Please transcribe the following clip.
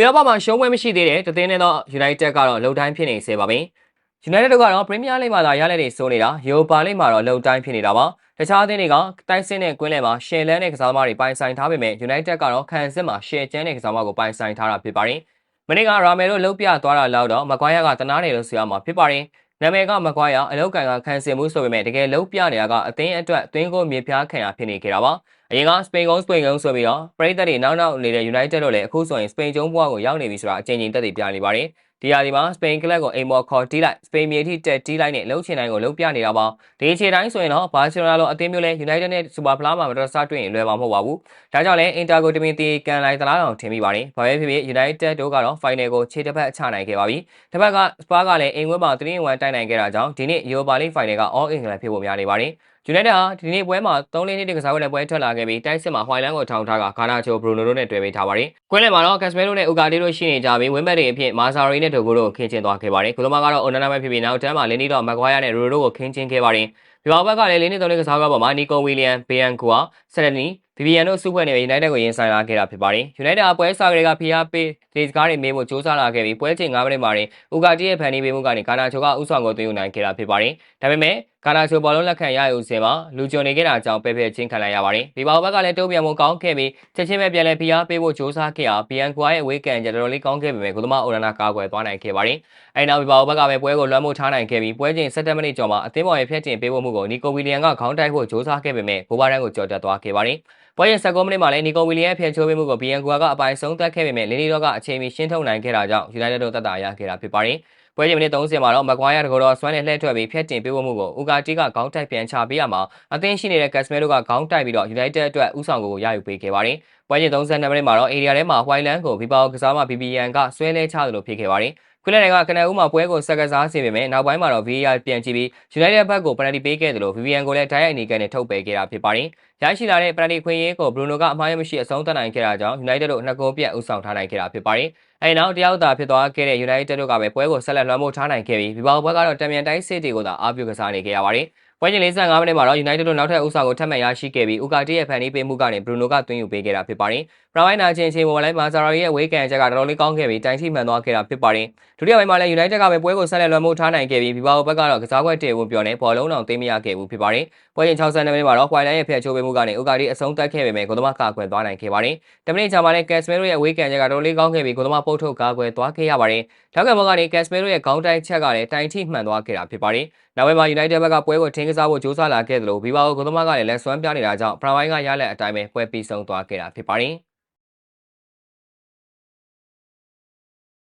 ဥရောပမှာရှုံးပွဲမရှိသေးတဲ့တသင်းနဲ့တော့ United ကတော့လုံတိုင်းဖြစ်နေစေပါပဲ။ United တို့ကတော့ Premier League မှာသာရလက်တွေစိုးနေတာ Europa League မှာတော့လုံတိုင်းဖြစ်နေတာပါ။တခြားအသင်းတွေကတိုက်စစ်နဲ့ကွင်းလယ်မှာရှယ်လန်းတဲ့ကစားသမားတွေပိုင်ဆိုင်ထားပေမဲ့ United ကတော့ခံစစ်မှာရှယ်ကျန်းတဲ့ကစားသမားကိုပိုင်ဆိုင်ထားတာဖြစ်ပါတယ်။မနေ့ကရာမယ်တို့လှုပ်ပြသွားတာလောက်တော့မကွိုင်းယာကတနားတယ်လို့ဆိုရမှာဖြစ်ပါတယ်။ နာမည်ကမကွိုင်းယာအလောက်ကန်ကခံစစ်မှုဆိုပေမဲ့တကယ်လှုပ်ပြနေတာကအသင်းအတွက်အသင်းကိုမြေပြားခံရဖြစ်နေကြတာပါ။အရင်ကစပိန်ကုန်းစပိန်ကုန်းဆိုပြီးတော့ပရိသတ်တွေနောက်နောက်နေတဲ့ United တို့လည်းအခုဆိုရင်စပိန်ကျုံးဘွားကိုရောက်နေပြီဆိုတာအချိန်ချင်းတက်တည်ပြနေပါတယ်။ ဒီရာဒီမှာစပိန်ကလပ်ကိုအိမ်မော်ခေါ်တီးလိုက်စပိန်မြေထိတက်တီးလိုက်နဲ့လှုပ်ချင်တိုင်းကိုလှုပ်ပြနေတာပါဒီအခြေတိုင်းဆိုရင်တော့ဘာစီလိုနာလိုအသင်းမျိုးလဲ United နဲ့ Super Fla မှာမတော်စားတွေ့ရင်လွယ်မှာမဟုတ်ပါဘူးဒါကြောင့်လဲ Inter ကိုတမင်တီကန်လိုက်သလားအောင်ထင်မိပါတယ်ဘာပဲဖြစ်ဖြစ် United တို့ကတော့ Final ကိုခြေတစ်ဖက်ချနိုင်ခဲ့ပါပြီတစ်ဖက်က Spurs ကလည်းအိမ်ဝဲမှာ3-1တိုက်နိုင်ခဲ့တာကြောင့်ဒီနေ့ Europa League Final က All England ဖြစ်ဖို့များနေပါတယ် ယူနိုက်တက်ဟာဒီနေ့ပွဲမှာ3လင်းနှစ်ကစားပွဲနဲ့ပွဲထွက်လာခဲ့ပြီးတိုက်စစ်မှာဟွိုင်လန်ကိုထောင်ထားကဂါနာချိုဘရူနိုတို့နဲ့တွေ့ပေးထားပါတယ်။ကွင်းလယ်မှာတော့ကက်စမဲတို့နဲ့ဥကာတီတို့ရှိနေကြပြီးဝင်းဘက်တွေအဖြစ်မာဆာရီနဲ့ဒိုဂိုတို့ကိုခင်းကျင်းသွားခဲ့ပါတယ်။ကုလမကတော့အွန်နနာမဲ့ဖြစ်ပြီးနောက်တန်းမှာလင်းနီတော့မက်ဂွိုင်းယာနဲ့ရိုရိုတို့ကိုခင်းကျင်းခဲ့ပါတယ်။ဒီဘောက်ဘက်ကလည်းလင်းနီသုံးလေးကစားကွက်ပေါ်မှာနီကိုဝီလီယံဘေယန်ကူအာဆယ်နီဘီဘီယန်တို့စုဖွဲ့နေပြီး United ကိုရင်ဆိုင်လာခဲ့တာဖြစ်ပါတယ်။ United အပွဲစားကလေးကဖီယာပေးဒေစကားတွေမေးဖို့စ조사လာခဲ့ပြီးပွဲချိန်9မိနစ်မှာတင်ဥကာတီရဲ့ဖန်နီပေးမှုကနေကာနာချိုကဥဆောင်ကိုသွင်းယူနိုင်ခဲ့တာဖြစ်ပါတယ်။ဒါပေမဲ့ကာနာဆိုဘောလုံးလက်ခံရယူစဉ်မှာလူကျွန်နေခဲ့တာကြောင့်ပဲပဲချင်းခံလိုက်ရပါတယ်။ဒီဘောဘက်ကလည်းတုံ့ပြန်မှုကောင်းခဲ့ပြီးချက်ချင်းပဲပြန်လဲဖိအားပေးဖို့ကြိုးစားခဲ့အောင်ဘီယန်ကွာရဲ့အဝေးကန်ကြတော်တော်လေးကောင်းခဲ့ပေမဲ့ကုသမအိုရနာကာကွယ်သွားနိုင်ခဲ့ပါတယ်။အဲနောက်ဒီဘောဘက်ကပဲပွဲကိုလွှမ်းမိုးထားနိုင်ခဲ့ပြီးပွဲချိန်17မိနစ်ကျော်မှာအသင်းပေါ်ရဲ့ဖျက်တင်ပေးဖို့မှုကိုနီကိုဝီလီယန်ကခေါင်းတိုက်ဖို့ကြိုးစားခဲ့ပေမဲ့ဘိုဘာရန်ကိုကြော်တက်သွားခဲ့ပါတယ်။ပွဲရင်19မိနစ်မှာလည်းနီကိုဝီလီယန်ဖျက်ချိုးပေးမှုကိုဘီယန်ကွာကအပိုင်ဆုံးသတ်ခဲ့ပေမဲ့လင်းလီတော့ကအချိန်မီရှင်းထုတ်နိုင်ခဲ့တာကြောင့်ယူနိုက်တက်တို့တက်တာရခဲ့တာဖြစ်ပါတယ်။ ပွဲချိန်မိနစ်30မှာတော့မကွာယာတကောတော့ဆွမ်းနဲ့လှည့်ထွက်ပြီးဖျက်တင်ပေးဖို့မှုကိုဥကာတီကခေါင်းတိုက်ပြန်ချပေးရမှာအသင်းရှိနေတဲ့ကက်စမဲတို့ကခေါင်းတိုက်ပြီးတော့ယူနိုက်တက်အတွက်ဥဆောင်ကိုရယူပေးခဲ့ပါတယ်။ပွဲချိန်32မိနစ်မှာတော့အေရီယာထဲမှာဟွိုင်လန်ကိုဘီပါကစားမဘီဘီယန်ကဆွဲလဲချသလိုဖြစ်ခဲ့ပါတယ်။ ခွေးလည်းကကနအူးမှာပွဲကိုဆက်ကစားစေပေမဲ့နောက်ပိုင်းမှာတော့ VAR ပြန်ကြည့်ပြီး United ဘက်ကိုပနတီပေးခဲ့တယ်လို့ VVN ကိုလည်းတိုက်ရိုက်အနေကနေထုတ်ပယ်ခဲ့တာဖြစ်ပါတယ်။ရရှိလာတဲ့ပနတီခွင့်ရေးကို Bruno ကအမှားရမရှိအဆုံးသတ်နိုင်ခဲ့တာကြောင့် United တို့နှစ်ဂိုးပြတ်ဦးဆောင်ထားနိုင်ခဲ့တာဖြစ်ပါတယ်။အဲဒီနောက်တယောက်သာဖြစ်သွားခဲ့တဲ့ United တို့ကပဲပွဲကိုဆက်လက်လွှမ်းမိုးထားနိုင်ခဲ့ပြီးဘီဘောက်ဘက်ကတော့တံမြန်တိုင်းစစ်တွေကိုသာအားပြုကစားနေခဲ့ရပါတယ်။ ပွဲချိန်45မိနစ်မှာတော့ United တို့နောက်ထပ်ဥဆောင်ကိုထပ်မံရရှိခဲ့ပြီးဥကာတီရဲ့ဖန်တီးပေးမှုကနေ Bruno ကသွင်းယူပေးခဲ့တာဖြစ်ပါတယ်။ပရဝိုင်းနာချင်းချင်းပေါ်လိုက်မာဇာရာရဲ့ဝေးကန်ချက်ကတော်တော်လေးကောင်းခဲ့ပြီးတိုင်ထိမှန်သွားခဲ့တာဖြစ်ပါတယ်။ဒုတိယပိုင်းမှာလည်း United ကပဲပွဲကိုဆက်လက်လွှမ်းမိုးထားနိုင်ခဲ့ပြီးဘီဘာဘက်ကတော့ကစားကွက်တည်ဝင်ပြောနေဘောလုံးအောင်သိမ်းမရခဲ့ဘူးဖြစ်ပါတယ်။ပွဲချိန်62မိနစ်မှာတော့ Quailan ရဲ့ဖျက်ချိုးပေးမှုကနေဥကာတီအဆုံးတက်ခဲ့ပေမဲ့ကိုသမားကာကွယ်သွားနိုင်ခဲ့ပါတယ်။တမိနစ်ကြာမှာလည်း Casemiro ရဲ့ဝေးကန်ချက်ကတော်တော်လေးကောင်းခဲ့ပြီးကိုသမားပုတ်ထုတ်ကာကွယ်သွားခဲ့ရပါတယ်။ထောက်ကဘက်ကနေ Casemiro ရဲ့ခေါင်းတိုက်ချက်ကလည်းတိုင်ထိမှန်သွားခဲ့တာဖြစ်ပါတယ်။နောက်ပိုင်းမှာ United ဘက်ကပွဲကိုထင်းကစားဖို့ကြိုးစားလာခဲ့သလိုဘီဘာကိုကိုသမားကလည်းလက်စွမ်းပြနေတာကြောင့်ပရဝိုင်းကရလက်အတိုင်းပဲပွဲပြီးဆုံးသွားခဲ့တာဖြစ်ပါတယ်။